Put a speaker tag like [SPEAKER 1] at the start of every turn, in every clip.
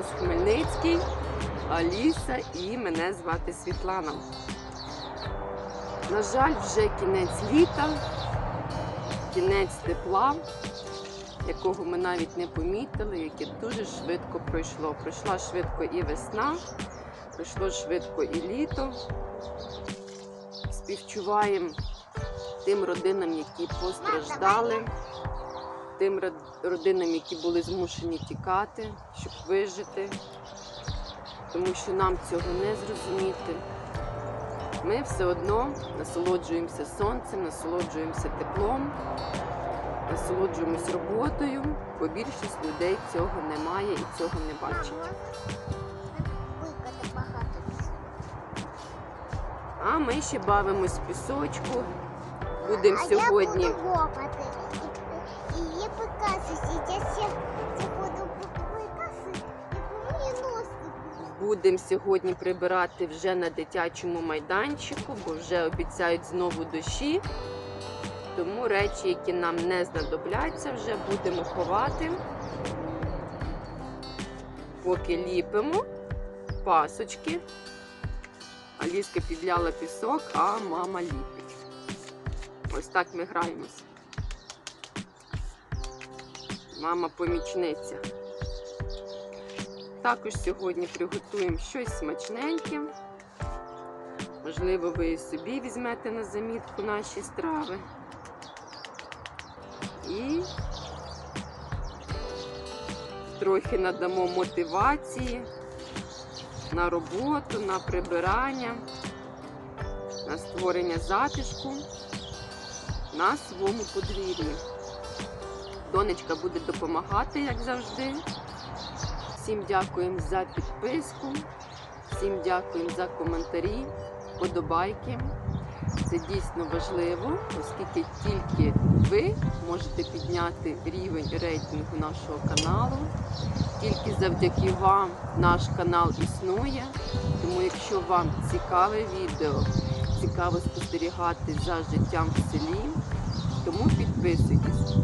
[SPEAKER 1] Вітаю Хмельницький, Аліса і мене звати Світлана. На жаль, вже кінець літа, кінець тепла, якого ми навіть не помітили, яке дуже швидко пройшло. Пройшла швидко і весна, пройшло швидко і літо. Співчуваємо тим родинам, які постраждали, тим родинам, які були змушені тікати, щоб вижити, тому що нам цього не зрозуміти. Ми все одно насолоджуємося сонцем, насолоджуємося теплом, насолоджуємось роботою, бо більшість людей цього немає і цього не бачить. А ми ще бавимось в пісочку. Будемо
[SPEAKER 2] а
[SPEAKER 1] сьогодні. Будемо сьогодні прибирати вже на дитячому майданчику, бо вже обіцяють знову дощі. Тому речі, які нам не знадобляться, вже будемо ховати. Поки ліпимо пасочки. Аліска підляла пісок, а мама ліпить. Ось так ми граємося. Мама помічниця. Також сьогодні приготуємо щось смачненьке. Можливо, ви і собі візьмете на замітку наші страви. І трохи надамо мотивації на роботу, на прибирання, на створення затишку на своєму подвір'ї. Донечка буде допомагати, як завжди. Всім дякуємо за підписку, всім дякуємо за коментарі, подобайки. Це дійсно важливо, оскільки тільки ви можете підняти рівень рейтингу нашого каналу. Тільки завдяки вам наш канал існує. Тому якщо вам цікаве відео, цікаво спостерігати за життям в селі, тому підписуйтесь.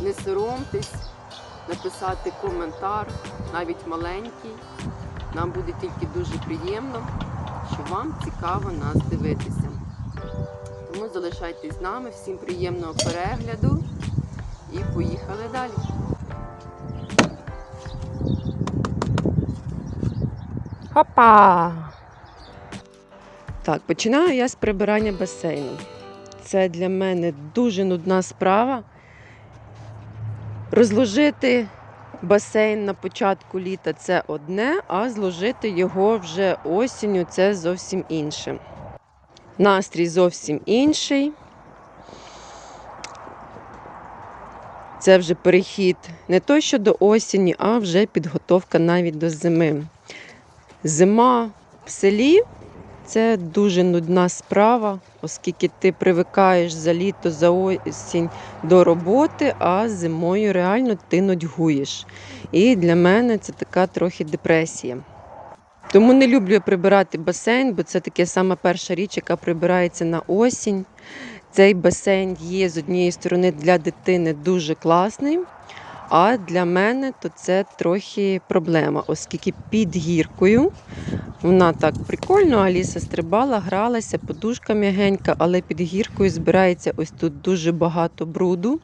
[SPEAKER 1] Не соромтесь написати коментар, навіть маленький. Нам буде тільки дуже приємно, що вам цікаво нас дивитися. Тому залишайтесь з нами, всім приємного перегляду і поїхали далі. Хопа! Так, починаю я з прибирання басейну. Це для мене дуже нудна справа. Розложити басейн на початку літа це одне, а зложити його вже осінню це зовсім інше. Настрій зовсім інший. Це вже перехід не то що до осені, а вже підготовка навіть до зими. Зима в селі це дуже нудна справа, оскільки ти привикаєш за літо, за осінь до роботи, а зимою реально ти нудьгуєш. І для мене це така трохи депресія. Тому не люблю я прибирати басейн, бо це таке саме перша річ, яка прибирається на осінь. Цей басейн є з однієї сторони для дитини дуже класний, а для мене то це трохи проблема, оскільки під гіркою вона так прикольно, Аліса стрибала, гралася, подушка м'ягенька, але під гіркою збирається ось тут дуже багато бруду.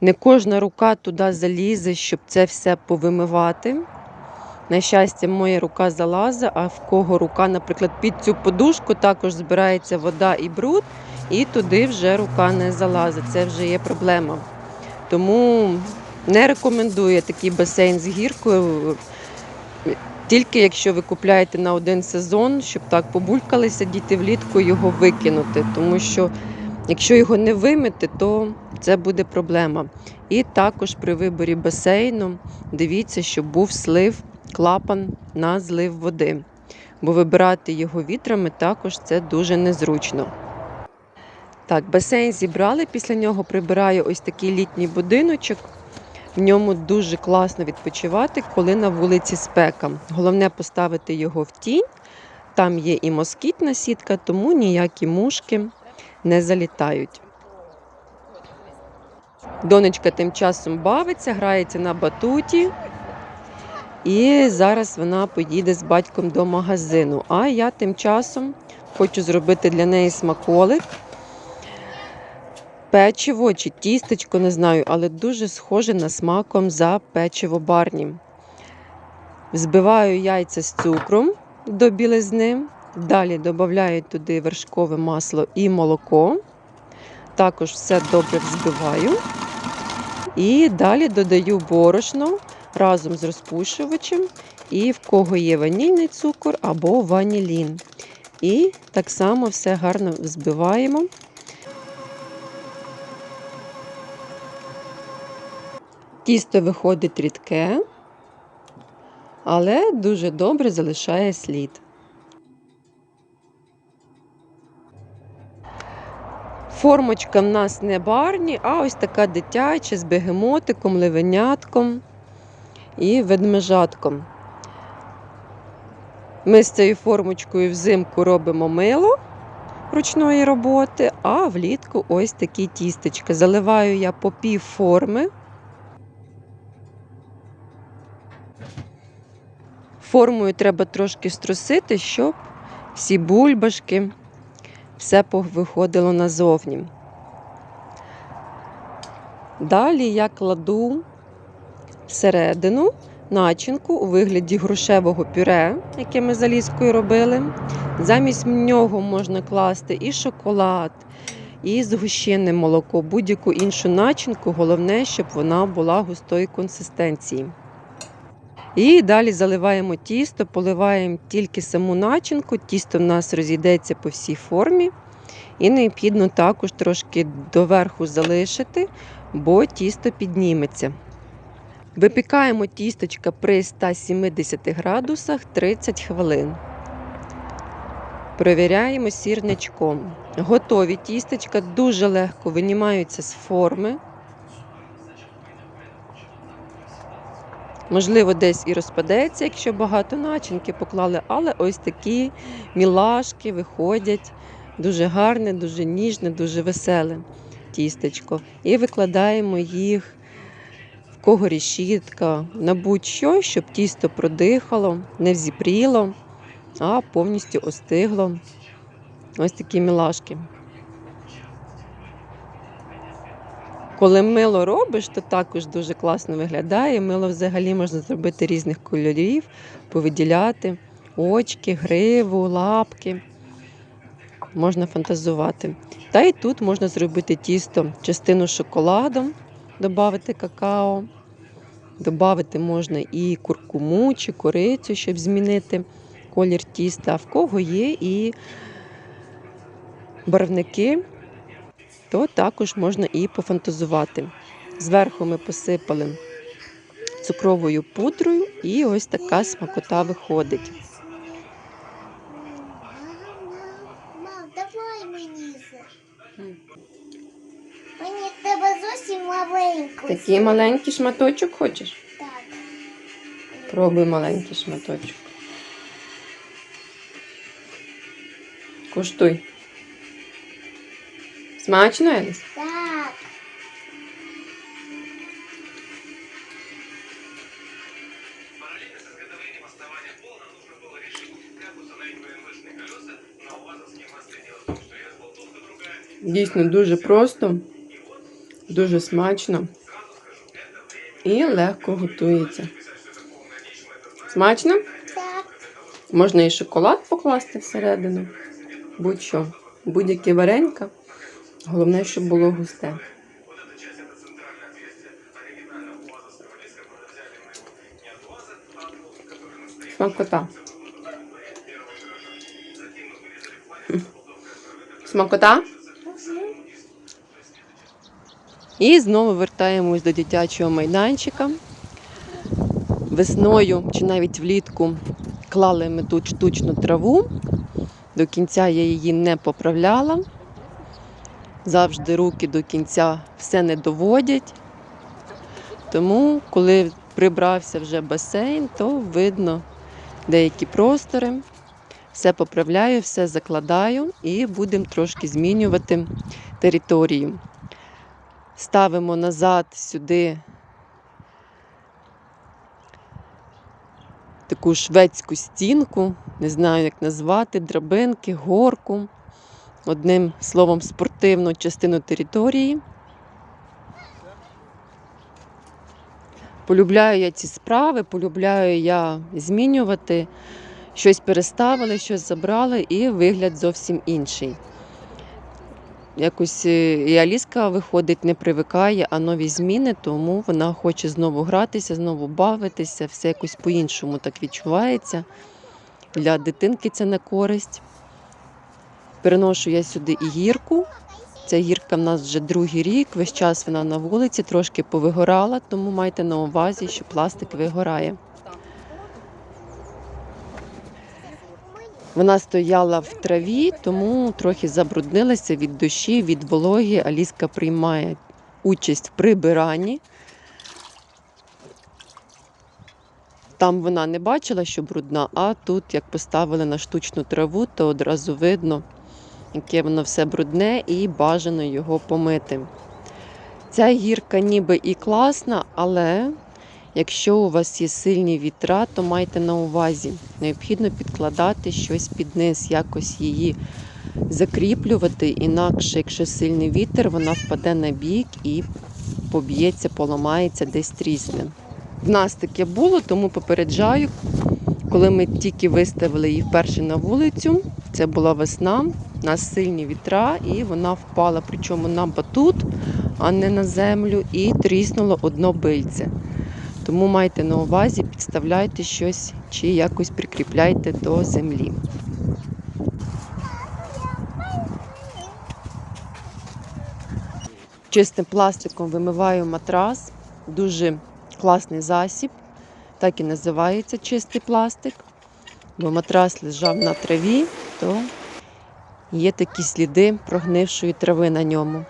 [SPEAKER 1] Не кожна рука туди залізе, щоб це все повимивати. На щастя, моя рука залазить, а в кого рука, наприклад, під цю подушку також збирається вода і бруд, і туди вже рука не залазить. Це вже є проблема. Тому не рекомендую такий басейн з гіркою. Тільки якщо ви купляєте на один сезон, щоб так побулькалися діти влітку, його викинути. Тому що якщо його не вимити, то це буде проблема. І також при виборі басейну дивіться, щоб був слив, клапан на злив води. Бо вибирати його вітрами також це дуже незручно. Так, басейн зібрали, після нього прибираю ось такий літній будиночок. В ньому дуже класно відпочивати, коли на вулиці спека. Головне поставити його в тінь. Там є і москітна сітка, тому ніякі мушки не залітають. Донечка тим часом бавиться, грається на батуті. І зараз вона поїде з батьком до магазину. А я тим часом хочу зробити для неї смаколик. Печиво чи тістечко, не знаю, але дуже схоже на смаком за печиво барні. Взбиваю яйця з цукром до білизни. Далі додаю туди вершкове масло і молоко. Також все добре взбиваю. І далі додаю борошно разом з розпушувачем. І в кого є ванільний цукор або ванілін. І так само все гарно взбиваємо. Тісто виходить рідке, але дуже добре залишає слід. Формочка в нас не барні, а ось така дитяча з бегемотиком, левенятком і ведмежатком. Ми з цією формочкою взимку робимо мило ручної роботи, а влітку ось такі тістечка. Заливаю я по пів форми. Формою треба трошки струсити, щоб всі бульбашки, все виходило назовні. Далі я кладу всередину начинку у вигляді грушевого пюре, яке ми з Аліскою робили. Замість нього можна класти і шоколад, і згущене молоко, будь-яку іншу начинку. Головне, щоб вона була густої консистенції. І далі заливаємо тісто, поливаємо тільки саму начинку. Тісто в нас розійдеться по всій формі. І необхідно також трошки доверху залишити, бо тісто підніметься. Випікаємо тісточка при 170 градусах 30 хвилин. Провіряємо сірничком. Готові тістечка дуже легко винімаються з форми. Можливо, десь і розпадеться, якщо багато начинки поклали, але ось такі мілашки виходять дуже гарне, дуже ніжне, дуже веселе тістечко. І викладаємо їх в кого рішітка, на будь-що, щоб тісто продихало, не взіпріло, а повністю остигло. Ось такі мілашки. Коли мило робиш, то також дуже класно виглядає. Мило взагалі можна зробити різних кольорів, повиділяти очки, гриву, лапки. Можна фантазувати. Та й тут можна зробити тісто, частину шоколадом, додати какао. Додати можна і куркуму чи корицю, щоб змінити колір тіста. А в кого є і барвники, то також можна і пофантазувати. Зверху ми посипали цукровою пудрою, і ось така смакота виходить.
[SPEAKER 2] Мам, давай мені. Мені треба зовсім маленьку.
[SPEAKER 1] Такий маленький шматочок хочеш?
[SPEAKER 2] Так.
[SPEAKER 1] Пробуй маленький шматочок. Куштуй. Смачно, Еліс?
[SPEAKER 2] Так.
[SPEAKER 3] Параллельно с изготовлением основания пола нам нужно было решить, как установить БМВшные колеса на УАЗовские мосты. Дело в том, что я с болтовка другая.
[SPEAKER 1] Дійсно дуже просто, дуже смачно і легко готується. Смачно?
[SPEAKER 2] Так.
[SPEAKER 1] Можна і шоколад покласти всередину. Будь-що. Будь-яке варенька. Головне, щоб було густе.
[SPEAKER 3] Вот эта часть, это центральное отверстие оригинального УАЗовского диска. Мы взяли мы его не от УАЗа, а от Волги, который на стоянке.
[SPEAKER 1] Смакота.
[SPEAKER 3] Первого гаража. Затем мы вырезали планету удобное
[SPEAKER 1] Смакота? І знову вертаємось до дитячого майданчика. Весною чи навіть влітку клали ми тут штучну траву. До кінця я її не поправляла. Завжди руки до кінця все не доводять. Тому, коли прибрався вже басейн, то видно деякі простори. Все поправляю, все закладаю і будемо трошки змінювати територію. Ставимо назад сюди таку шведську стінку, не знаю, як назвати, драбинки, горку. Одним словом, спортивну частину території. Полюбляю я ці справи, полюбляю я змінювати. Щось переставили, щось забрали, і вигляд зовсім інший. Якось е, і Аліска виходить, не привикає, а нові зміни, тому вона хоче знову гратися, знову бавитися, все якось по-іншому так відчувається. Для дитинки це на користь. Переношу я сюди і гірку. Ця гірка в нас вже другий рік, весь час вона на вулиці, трошки повигорала, тому майте на увазі, що пластик вигорає. Вона стояла в траві, тому трохи забруднилася від дощі, від вологи. Аліска приймає участь в прибиранні. Там вона не бачила, що брудна, а тут, як поставили на штучну траву, то одразу видно, яке воно все брудне, і бажано його помити. Ця гірка ніби і класна, але якщо у вас є сильні вітра, то майте на увазі, необхідно підкладати щось під низ, якось її закріплювати, інакше, якщо сильний вітер, вона впаде на бік і поб'ється, поламається, десь трісне. В нас таке було, тому попереджаю, коли ми тільки виставили її вперше на вулицю, це була весна, у нас сильні вітра, і вона впала, причому на батут, а не на землю, і тріснуло одно бильце. Тому майте на увазі, підставляйте щось чи якось прикріпляйте до землі. Чистим пластиком вимиваю матрас. Дуже класний засіб. Так і називається чистий пластик. Бо матрас лежав на траві, то є такі сліди прогнившої трави на ньому.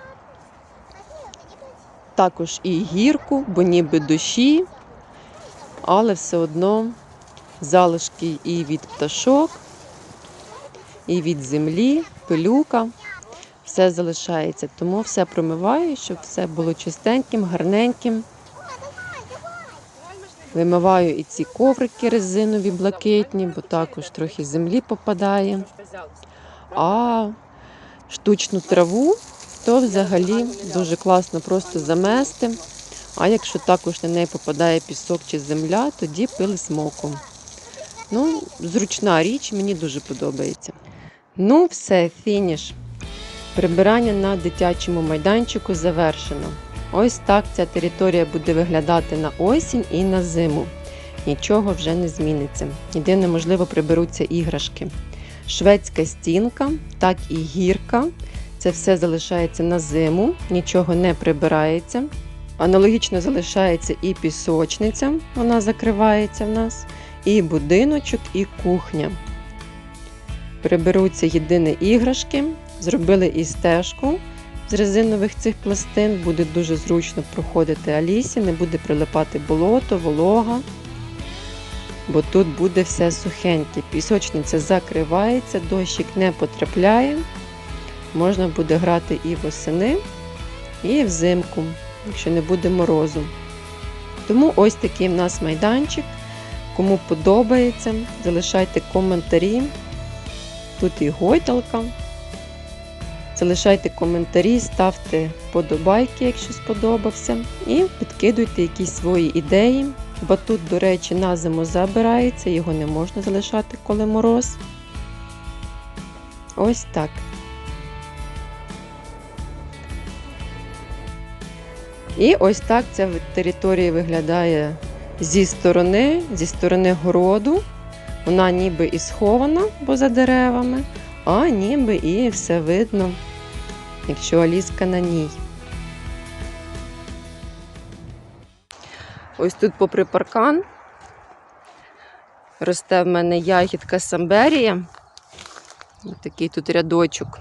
[SPEAKER 1] Також і гірку, бо ніби дощі, але все одно залишки і від пташок, і від землі, пилюка. Все залишається, тому все промиваю, щоб все було чистеньким, гарненьким. Вимиваю і ці коврики резинові, блакитні, бо також трохи землі попадає. А штучну траву то взагалі дуже класно просто замести. А якщо також на неї попадає пісок чи земля, тоді пили смоком. Ну, зручна річ, мені дуже подобається. Ну, все, фініш. Прибирання на дитячому майданчику завершено. Ось так ця територія буде виглядати на осінь і на зиму. Нічого вже не зміниться. Єдине, можливо, приберуться іграшки. Шведська стінка, так і гірка. Це все залишається на зиму, нічого не прибирається. Аналогічно залишається і пісочниця, вона закривається в нас, і будиночок, і кухня. Приберуться єдине іграшки, зробили і стежку з резинових цих пластин. Буде дуже зручно проходити Алісі, не буде прилипати болото, волога, бо тут буде все сухеньке. Пісочниця закривається, дощик не потрапляє. Можна буде грати і восени, і взимку, якщо не буде морозу. Тому ось такий в нас майданчик. Кому подобається, залишайте коментарі. Тут і гойдалка. Залишайте коментарі, ставте вподобайки, якщо сподобався, і підкидуйте якісь свої ідеї. Батут, до речі, на зиму забирається, його не можна залишати, коли мороз. Ось так. І ось так ця територія виглядає зі сторони, зі сторони городу. Вона ніби і схована, бо за деревами, а ніби і все видно, якщо Аліска на ній. Ось тут, попри паркан, росте в мене ягідка самберія. Ось такий тут рядочок.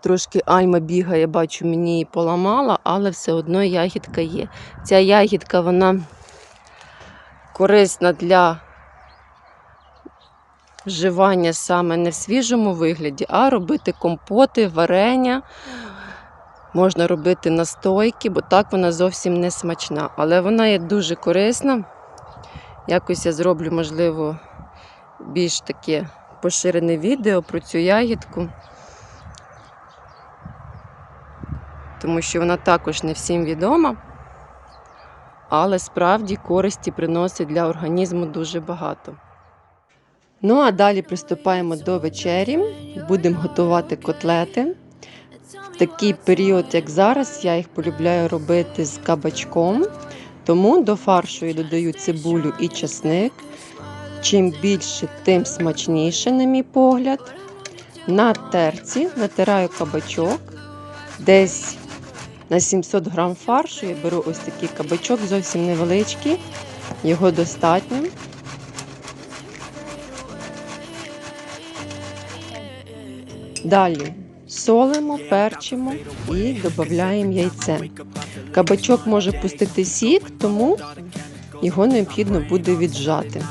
[SPEAKER 1] Трошки альма бігає, бачу, мені її поламала, але все одно ягідка є. Ця ягідка, вона корисна для вживання саме не в свіжому вигляді, а робити компоти, варення. Можна робити настойки, бо так вона зовсім не смачна. Але вона є дуже корисна Якось я зроблю, можливо, більш таке поширене відео про цю ягідку. Тому що вона також не всім відома, але справді користі приносить для організму дуже багато. Ну а далі приступаємо до вечері. Будемо готувати котлети. В такий період, як зараз, я їх полюбляю робити з кабачком. Тому до фаршу я додаю цибулю і чесник. Чим більше, тим смачніше, на мій погляд. На терці натираю кабачок. Десь на 700 грам фаршу я беру ось такий кабачок, зовсім невеличкий. Його достатньо. Далі солимо, перчимо і додаємо яйце. Кабачок може пустити сік, тому його необхідно буде віджати.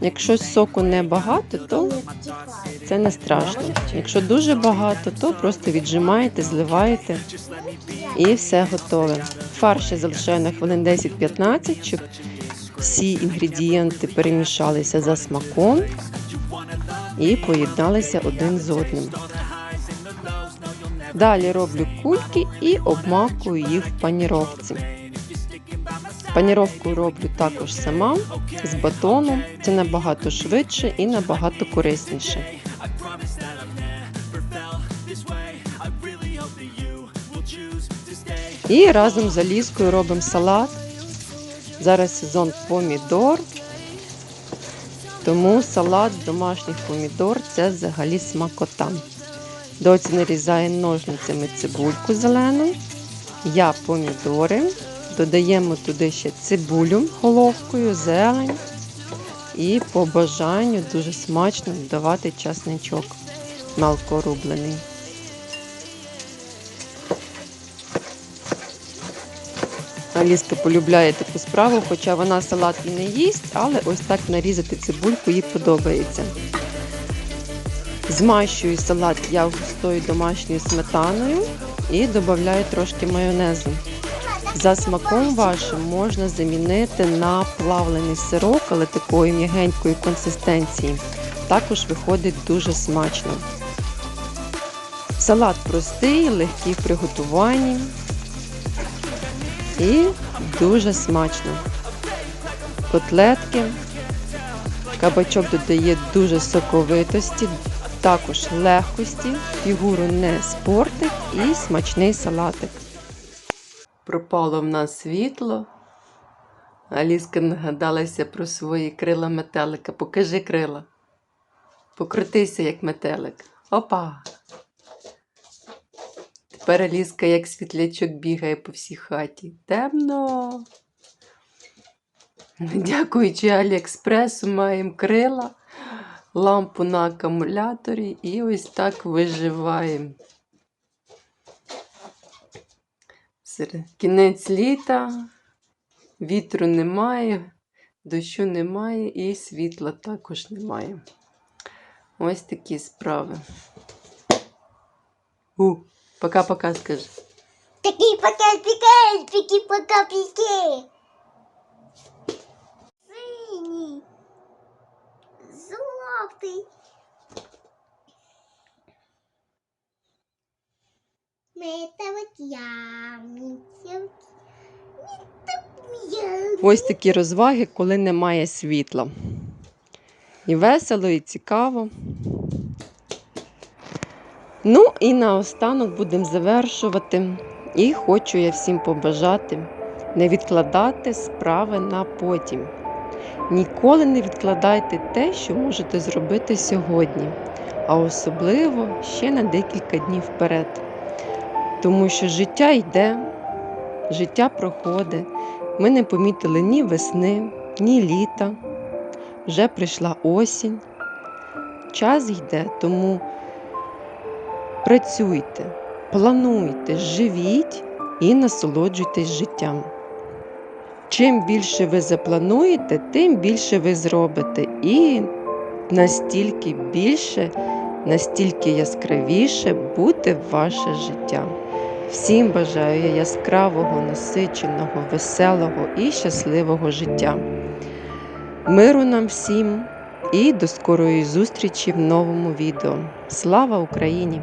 [SPEAKER 1] Якщо соку небагато, то це не страшно. Якщо дуже багато, то просто віджимаєте, зливаєте і все готове. Фарш я залишаю на хвилин 10-15, щоб всі інгредієнти перемішалися за смаком і поєдналися один з одним. Далі роблю кульки і обмакую їх в паніровці. Паніровку роблю також сама з батоном. Це набагато швидше і набагато корисніше. І разом з Аліскою робимо салат. Зараз сезон помідор. Тому салат з домашніх помідор це взагалі смакота. Доці нарізає ножницями цибульку зелену. Я помідори. Додаємо туди ще цибулю головкою, зелень. І по бажанню дуже смачно додавати часничок мелко рублений. Аліска полюбляє таку справу, хоча вона салат і не їсть, але ось так нарізати цибульку їй подобається. Змащую салат я густою домашньою сметаною і додаю трошки майонезу. За смаком вашим можна замінити на плавлений сирок, але такої м'ягенької консистенції. Також виходить дуже смачно. Салат простий, легкий в приготуванні і дуже смачно. Котлетки. Кабачок додає дуже соковитості, також легкості, фігуру не спортить і смачний салатик. Пропало в нас світло. Аліска нагадалася про свої крила метелика. Покажи крила. Покрутися, як метелик. Опа! Тепер Аліска, як світлячок, бігає по всій хаті. Темно. Дякуючи Аліекспресу, маємо крила, лампу на акумуляторі і ось так виживаємо. Кінець літа, вітру немає, дощу немає і світла також немає. Ось такі справи. У, пока-пока скажи.
[SPEAKER 2] Такий пока пікай, піки Жовтий.
[SPEAKER 1] Ось такі розваги, коли немає світла. І весело, і цікаво. Ну і наостанок будемо завершувати. І хочу я всім побажати не відкладати справи на потім. Ніколи не відкладайте те, що можете зробити сьогодні, а особливо ще на декілька днів вперед. Тому що життя йде, життя проходить. Ми не помітили ні весни, ні літа. Вже прийшла осінь. Час йде, тому працюйте, плануйте, живіть і насолоджуйтесь життям. Чим більше ви заплануєте, тим більше ви зробите. І настільки більше, настільки яскравіше буде ваше життя. Всім бажаю яскравого, насиченого, веселого і щасливого життя. Миру нам всім і до скорої зустрічі в новому відео. Слава Україні!